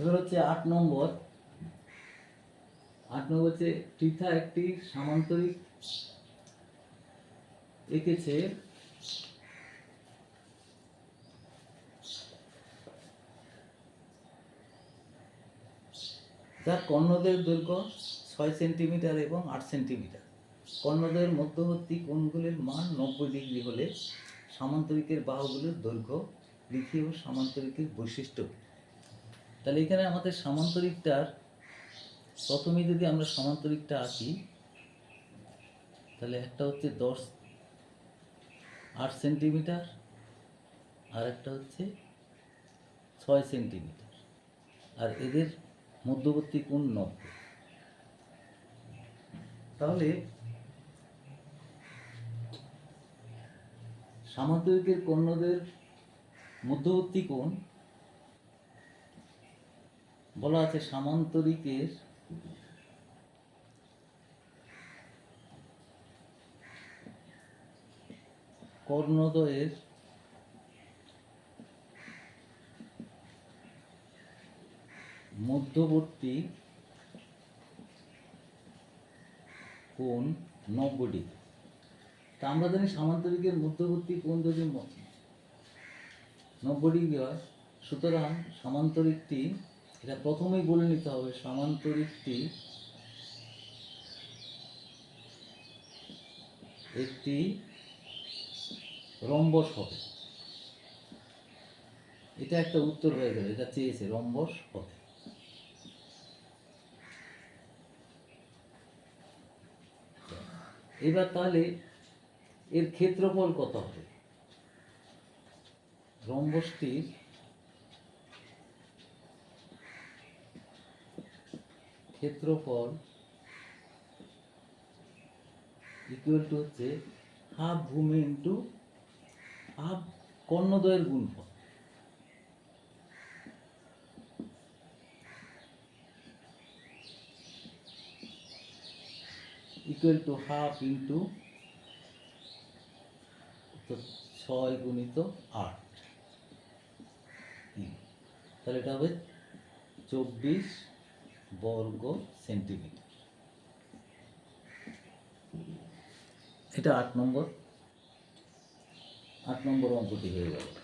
এবার হচ্ছে আট নম্বর। আট নম্বর হচ্ছে পৃথা একটি সামান্তরিক এঁকেছে। যার কর্ণদের দৈর্ঘ্য ছয় সেন্টিমিটার এবং আট সেন্টিমিটার। কর্ণদের মধ্যবর্তী কোণগুলির মান নব্বই ডিগ্রি হলে সামান্তরিকের বাহুগুলির দৈর্ঘ্য লিখি ও সামান্তরিকের বৈশিষ্ট্য? তাহলে এখানে আমাদের সামান্তরিকটার প্রথমে যদি আমরা সামান্তরিকটা আঁকি, তাহলে একটা হচ্ছে দশ আট সেন্টিমিটার আর একটা হচ্ছে ছয় সেন্টিমিটার। আর এদের মধ্যবর্তী কোণ নব্বই। তাহলে সামান্তরিকের কর্ণদের মধ্যবর্তী কোণ বলা আছে সামান্তরিকের কর্ণদ্বয়ের মধ্যবর্তী কোণ নব্বই ডিগ্রি। তা আমরা জানি সামান্তরিকের মধ্যবর্তী কোণ যদি নব্বই ডিগ্রি হয়, সুতরাং সামান্তরিকটি এটা প্রথমেই বলে নিতে হবে, সামান্তরিকটি একটি রম্বস হবে। এটা একটা উত্তর হয়ে গেল, এটা চেয়েছে রম্বস হবে। এবার তাহলে এর ক্ষেত্রফল কত হবে? রম্বসটির ক্ষেত্রফল ইকুয়াল টু হচ্ছে হাফ ভূমি ইন্টু হাফ কর্ণদ্বয়ের গুণফল ইকুয়াল টু হাফ ইন্টু ছয় গুণিত আট। তাহলে এটা হবে চব্বিশ বর্গ সেন্টিমিটার। এটা আট নম্বর। আট নম্বর অঙ্কটি হয়ে গেল।